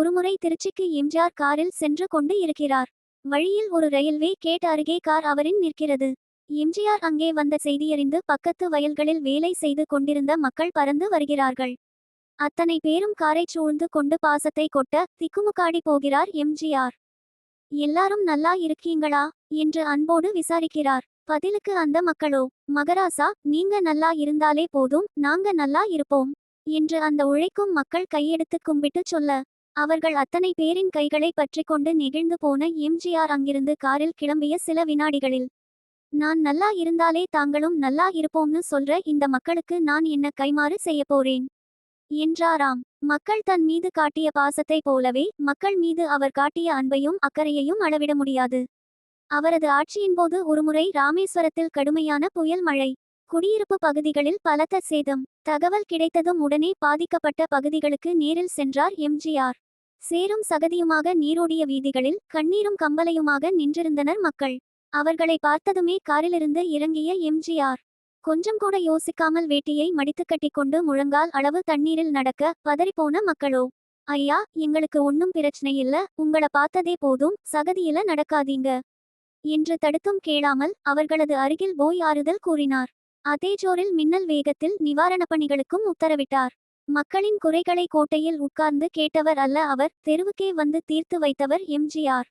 ஒருமுறை திருச்சிக்கு எம்ஜிஆர் காரில் சென்று கொண்டு இருக்கிறார். வழியில் ஒரு ரயில்வே கேட் அருகே கார் அவரின் நிற்கிறது. எம்ஜிஆர் அங்கே வந்த செய்தியறிந்து பக்கத்து வயல்களில் வேலை செய்து கொண்டிருந்த மக்கள் பறந்து வருகிறார்கள். அத்தனை பேரும் காரைச் சூழ்ந்து கொண்டு பாசத்தை கொட்ட திக்குமுக்காடி போகிறார் எம்ஜிஆர். எல்லாரும் நல்லா இருக்கீங்களா? என்று அன்போடு விசாரிக்கிறார். பதிலுக்கு அந்த மக்களோ மகராசா நீங்க நல்லா இருந்தாலே போதும் நாங்க நல்லா இருப்போம் என்று அந்த உழைக்கும் மக்கள் கையெடுத்து கும்பிட்டு சொல்ல அவர்கள் அத்தனை பேரின் கைகளை பற்றிக்கொண்டு நெகிழ்ந்து போன எம்ஜிஆர் அங்கிருந்து காரில் கிளம்பிய சில வினாடிகளில் நான் நல்லா இருந்தாலே தாங்களும் நல்லா இருப்போம்னு சொல்ற இந்த மக்களுக்கு நான் என்ன கைமாறு செய்ய போறேன்? என்றாராம். மக்கள் தன் மீது காட்டிய பாசத்தை போலவே மக்கள் மீது அவர் காட்டிய அன்பையும் அக்கறையையும் அளவிட முடியாது. அவரது ஆட்சியின்போது ஒருமுறை ராமேஸ்வரத்தில் கடுமையான புயல் மழை குடியிருப்பு பகுதிகளில் பலத்த சேதம் தகவல் கிடைத்ததும் உடனே பாதிக்கப்பட்ட பகுதிகளுக்கு நேரில் சென்றார் எம்ஜிஆர். சேரும் சகதியுமாக நீரோடிய வீதிகளில் கண்ணீரும் கம்பலையுமாக நின்றிருந்தனர் மக்கள். அவர்களை பார்த்ததுமே காரிலிருந்து இறங்கிய எம்ஜிஆர். கொஞ்சம் கூட யோசிக்காமல் வேட்டியை மடித்து கட்டிக்கொண்டு முழங்கால் அளவு தண்ணீரில் நடக்க பதறிப்போன மக்களோ ஐயா எங்களுக்கு ஒன்னும் பிரச்சனை இல்ல உங்கள பார்த்ததே போதும் சகதியில நடக்காதீங்க என்று தடுத்தும் கேளாமல் அவர்களது அருகில் போய் ஆறுதல் கூறினார். அதேஜோரில் மின்னல் வேகத்தில் நிவாரணப் பணிகளுக்கும் உத்தரவிட்டார். மக்களின் குறைகளை கோட்டையில் உட்கார்ந்து கேட்டவர் அல்ல அவர் தெருவுக்கே வந்து தீர்த்து வைத்தவர் எம்ஜிஆர்